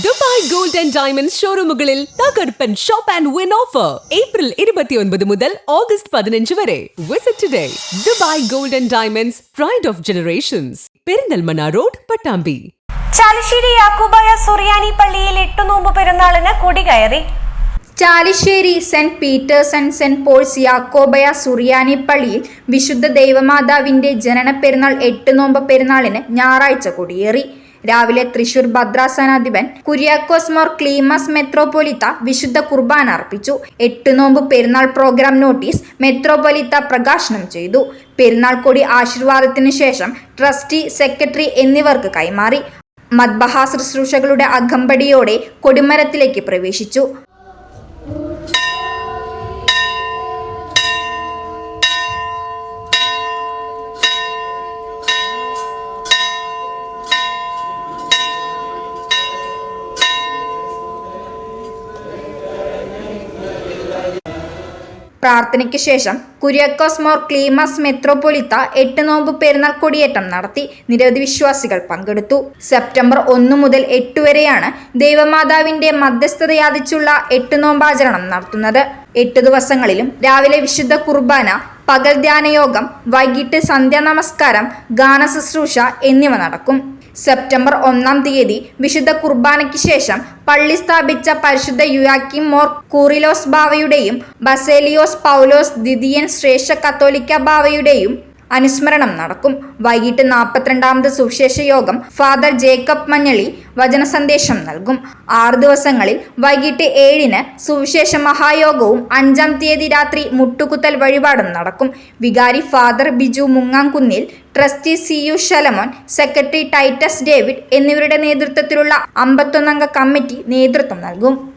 Dubai gold and diamond ഷോറൂമുകളിൽ തകർപ്പൻ shop and win offer. April ഇരുപത്തിയൊൻപത് മുതൽ ഓഗസ്റ്റ് പതിനഞ്ച് വരെ. Visit today Dubai gold and diamonds pride of generations Perinthalmanna road Pattambi. Chalissery Yakobaya സുറിയാനി പള്ളിയിൽ എട്ടു നോമ്പ് പെരുന്നാളിന് കൊടികയറി. Chalissery saint Peter's and saint Paul's Yakobaya സുറിയാനി പള്ളിയിൽ വിശുദ്ധ ദൈവമാതാവിന്റെ ജനന പെരുന്നാൾ എട്ട് നോമ്പ് പെരുന്നാളിന് ഞായറാഴ്ച കൊടിയേറി. രാവിലെ തൃശൂർ ഭദ്രാസനാധിപൻ കുര്യാക്കോസ് മോർ ക്ലീമസ് മെത്രോപൊലിത്ത വിശുദ്ധ കുർബാന അർപ്പിച്ചു. എട്ട് നോമ്പ് പെരുന്നാൾ പ്രോഗ്രാം നോട്ടീസ് മെത്രോപൊലിത്ത പ്രകാശനം ചെയ്തു. പെരുന്നാൾ കൊടി ആശീർവാദത്തിന് ശേഷം ട്രസ്റ്റി സെക്രട്ടറി എന്നിവർക്ക് കൈമാറി. മദ്ബഹ ശുശ്രൂഷകളുടെ അകമ്പടിയോടെ കൊടിമരത്തിലേക്ക് പ്രവേശിച്ചു. പ്രാർത്ഥനയ്ക്ക് ശേഷം കുര്യാക്കോസ് മോർ ക്ലീമസ് മെത്രോപൊലിത്ത എട്ട് നോമ്പ് പെരുന്നാൾ കൊടിയേറ്റം നടത്തി നിരവധി വിശ്വാസികൾ പങ്കെടുത്തു. സെപ്റ്റംബർ ഒന്ന് മുതൽ എട്ട് വരെയാണ് ദൈവമാതാവിന്റെ മധ്യസ്ഥത യാചിച്ചുള്ള എട്ട് നോമ്പാചരണം നടത്തുന്നത്. എട്ട് ദിവസങ്ങളിലും രാവിലെ വിശുദ്ധ കുർബാന പകൽ ധ്യാനയോഗം വൈകിട്ട് സന്ധ്യാ നമസ്കാരം ഗാന ശുശ്രൂഷ എന്നിവ നടക്കും. സെപ്റ്റംബർ ഒന്നാം തീയതി വിശുദ്ധ കുർബാനയ്ക്ക് ശേഷം പള്ളി സ്ഥാപിച്ച പരിശുദ്ധ യുയാക്കിം മോർ കൂറിലോസ് ബാവയുടെയും ബസേലിയോസ് പൗലോസ് ദിദിയൻ ശ്രേഷ്ഠ കത്തോലിക്ക ബാവയുടെയും അനുസ്മരണം നടക്കും. വൈകിട്ട് നാൽപ്പത്തിരണ്ടാമത് സുവിശേഷ യോഗം ഫാദർ ജേക്കബ് മഞ്ഞളി വചന സന്ദേശം നൽകും. ആറു ദിവസങ്ങളിൽ വൈകിട്ട് ഏഴിന് സുവിശേഷ മഹായോഗവും അഞ്ചാം തീയതി രാത്രി മുട്ടുകുത്തൽ വഴിപാടും നടക്കും. വികാരി father Biju Mungamkunnil trustee C U Shalamon secretary Titus David എന്നിവരുടെ നേതൃത്വത്തിലുള്ള അമ്പത്തൊന്നംഗ കമ്മിറ്റി നേതൃത്വം നൽകും.